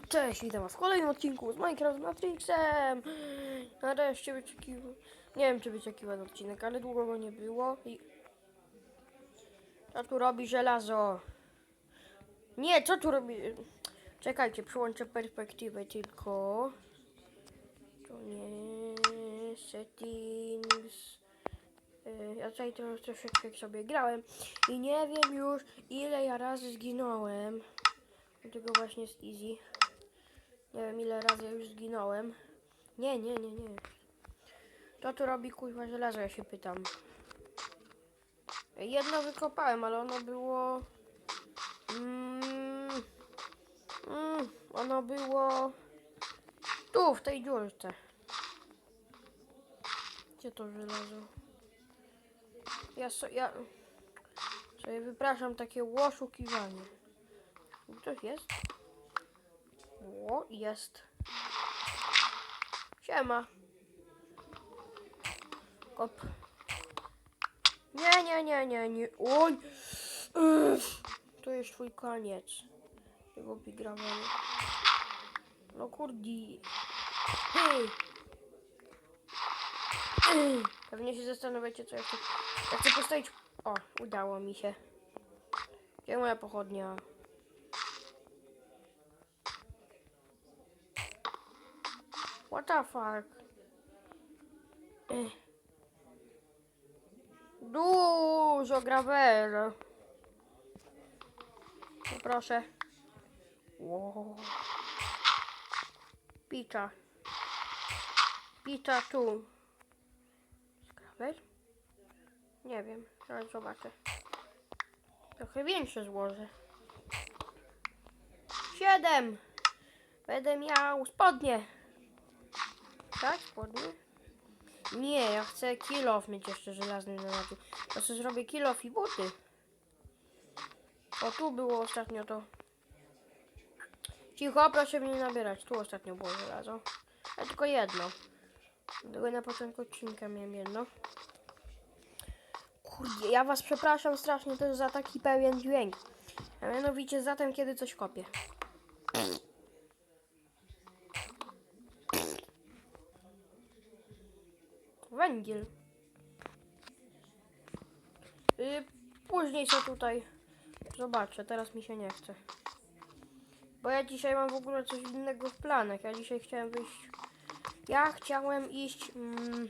Cześć, witam was w kolejnym odcinku z Minecraft Matrixem. Nareszcie wyczekiwałem. Nie wiem, czy wyczekiwany odcinek, ale długo go nie było. I... Co tu robi żelazo? Nie, co tu robi? Czekajcie, przyłączę perspektywę tylko. To nie settings. Y, Ja tutaj to troszeczkę sobie grałem i nie wiem już ile ja razy zginąłem. Dlatego właśnie jest easy. Nie wiem ile razy ja już zginąłem. Nie, nie, nie, nie. To tu robi kuźwa żelazo, ja się pytam. Jedno wykopałem, ale ono było... Mm, mm, ono było... Tu, w tej dziurce. Gdzie to żelazo? Ja, so, ja sobie wypraszam takie łoszukiwanie. Ktoś jest? O, jest. Siema. Kop. Nie, nie, nie, nie, nie. Oj. Uff. To jest twój koniec. Tego bigrawelu. No kurdi. Hej. Ej. Pewnie się zastanawiacie, co ja chcę. Ja chcę postawić. O, udało mi się. Gdzie moja pochodnia? What the fuck? Dużo gravela. Poproszę. Wow. Pizza. Pizza tu. Gravel? Nie wiem, zaraz zobaczę. Trochę większe złożę. Siedem. Będę miał spodnie. Tak, spodnie? Nie, ja chcę kilof mieć jeszcze żelazny na razie. To sobie zrobię kilof i buty. O, tu było ostatnio to. Cicho, proszę mnie nie nabierać. Tu ostatnio było żelazo. Ale tylko jedno. Tego na początku odcinka miałem jedno. Kurde, ja was przepraszam strasznie też za taki pełen dźwięk. A mianowicie za tym, kiedy coś kopię. Węgiel. Y, później się tutaj zobaczę, teraz mi się nie chce. Bo ja dzisiaj mam w ogóle coś innego w planach. Ja dzisiaj chciałem wyjść. Ja chciałem iść. Mm,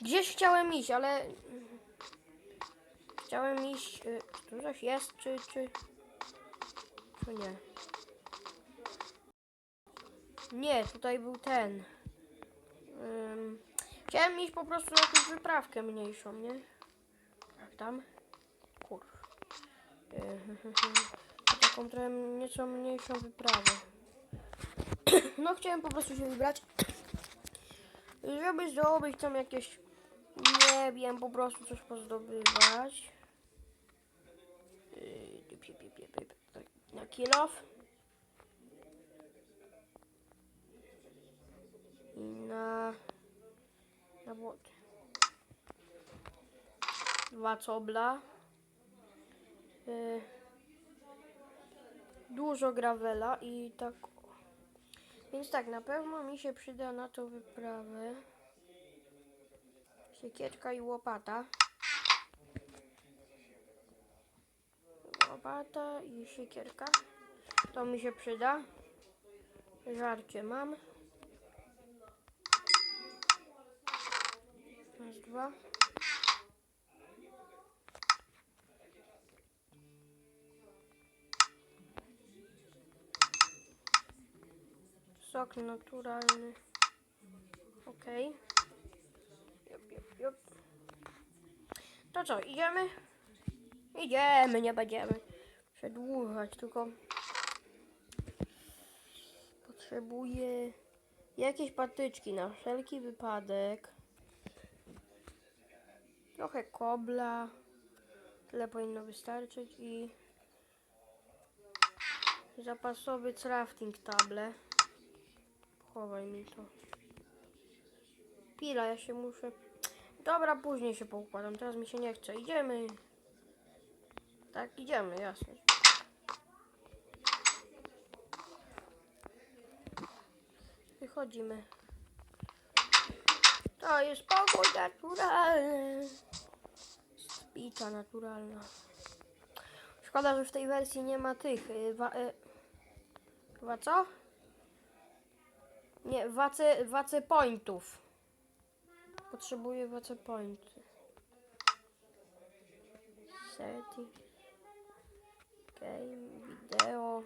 gdzieś chciałem iść, ale. mm, Chciałem iść. Y, czy tu coś jest, czy. czy. czy nie? Nie, tutaj był ten. Ym, chciałem iść po prostu na jakąś wyprawkę mniejszą, nie? Jak tam? Kur. Taką trochę nieco mniejszą wyprawę. No chciałem po prostu się wybrać. Żeby zdobyć tam jakieś, nie wiem, po prostu coś pozdobywać. Yy, Na kilof. I na... Na błoty. Dwa cobla. Yy, dużo gravela i tak. Więc tak, na pewno mi się przyda na tą wyprawę. Siekierka i łopata. Łopata i siekierka. To mi się przyda. Żarcie mam. Dwa. Sok naturalny. Okej. Jop. To co, idziemy? Idziemy, nie będziemy przedłużać, tylko potrzebuję jakieś patyczki na wszelki wypadek trochę kobla. Tyle powinno wystarczyć i zapasowy crafting table. Chowaj mi to. Pila, ja się muszę... Dobra, później się poukładam, teraz mi się nie chce. Idziemy. Tak, idziemy, jasne. Wychodzimy. To jest pokój naturalny. Spicza naturalna. Szkoda, że w tej wersji nie ma tych. y, Wa, y, chyba co? Nie, wacy, wacy pointów. Potrzebuję wacy pointy. Setting. Game, wideo.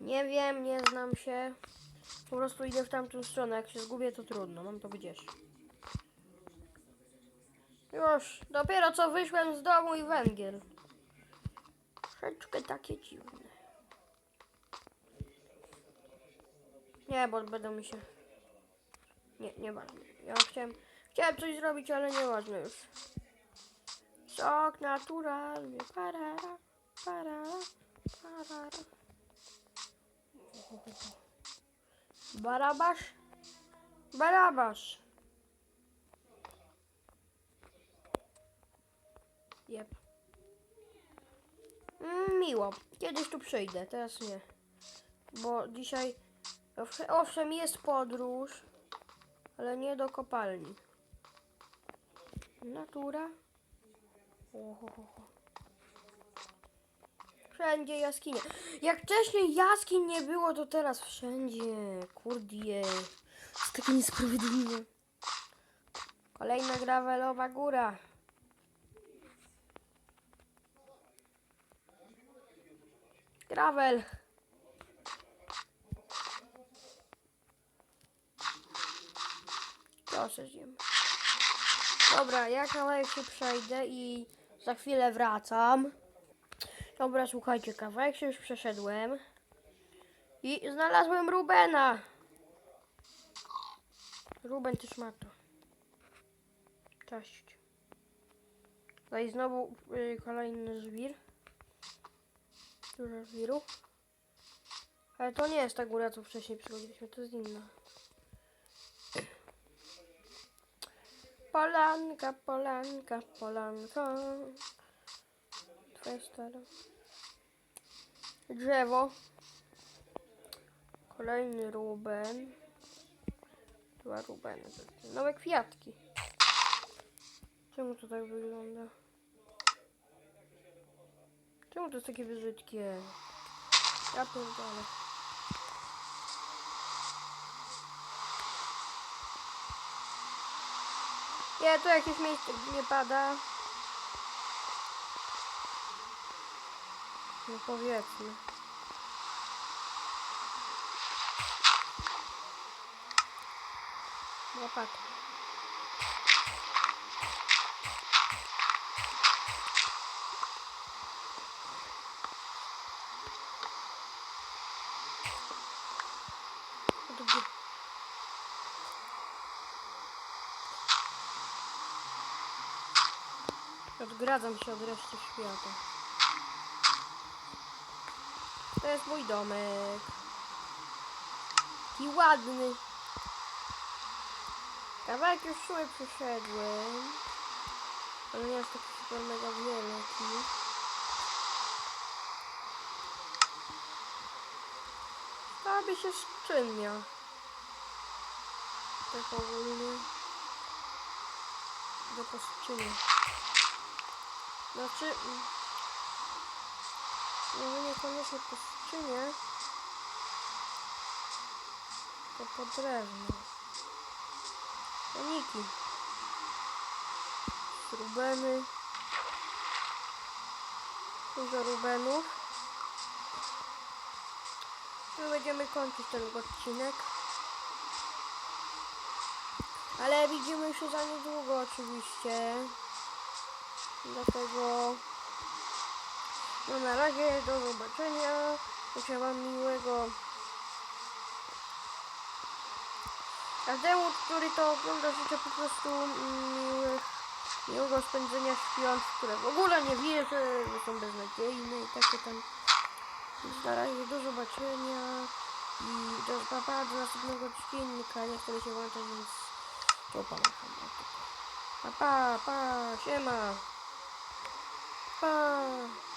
Nie wiem, nie znam się. Po prostu idę w tamtą stronę. Jak się zgubię, to trudno. Mam to gdzieś. Już, dopiero co wyszłem z domu i węgiel. Troszeczkę takie dziwne. Nie, bo będą mi się... Nie, nieważne. Ja chciałem, chciałem coś zrobić, ale nieważne już. Sok naturalny. Parara, parara, parara. Barabasz? Barabasz. Jep. Mm, miło. Kiedyś tu przyjdę, teraz nie. Bo dzisiaj, owsze- owszem, jest podróż, ale nie do kopalni. Natura. Ohohoho. Wszędzie jaskinie. Jak wcześniej jaskiń nie było, to teraz wszędzie. Kurdie. Jest takie niesprawiedliwe. Kolejna gravelowa góra. Gravel. Proszę zjem. Dobra, ja kawałek się przejdę i za chwilę wracam. Dobra, słuchajcie, kawałek się już przeszedłem. I znalazłem Rubena. Ruben, ty szmato. Cześć. No i znowu y, kolejny żwir. Dużo żwiru. Ale to nie jest ta góra, co wcześniej przychodziliśmy, to jest inna. Polanka, polanka, polanka. Twoja stara. Drzewo. Kolejny Ruben. Dwa Rubeny. Nowe kwiatki. Czemu to tak wygląda? Czemu to jest takie brzydkie? Ja pierdolę. Nie, tu jakieś miejsce nie pada. No powiedzmy. Drugi. Odgradzam się od reszty świata. To jest mój domek. Taki ładny. Kawałek już szły przeszedłem. Ale nie jest taki super mega wielki. Aby się szczynia. Tak ogólnie. Do posczynia. Znaczy... mm, Może niekoniecznie po skrzynie, to po drewno. Koniki. Rubeny. Dużo rubenów. My będziemy kończyć ten odcinek. Ale widzimy się za niedługo oczywiście. Dlatego no na razie, do zobaczenia. Życzę Wam miłego. Każdemu, który to ogląda, życzę po prostu miłych, miłego spędzenia świąt, które w ogóle nie wierzę, że są beznadziejne i takie tam. Więc na razie do zobaczenia i do papa do następnego odcinka. Nie chcę się włączać, więc to pomagam. Pa, pa, pa, siema. Pa.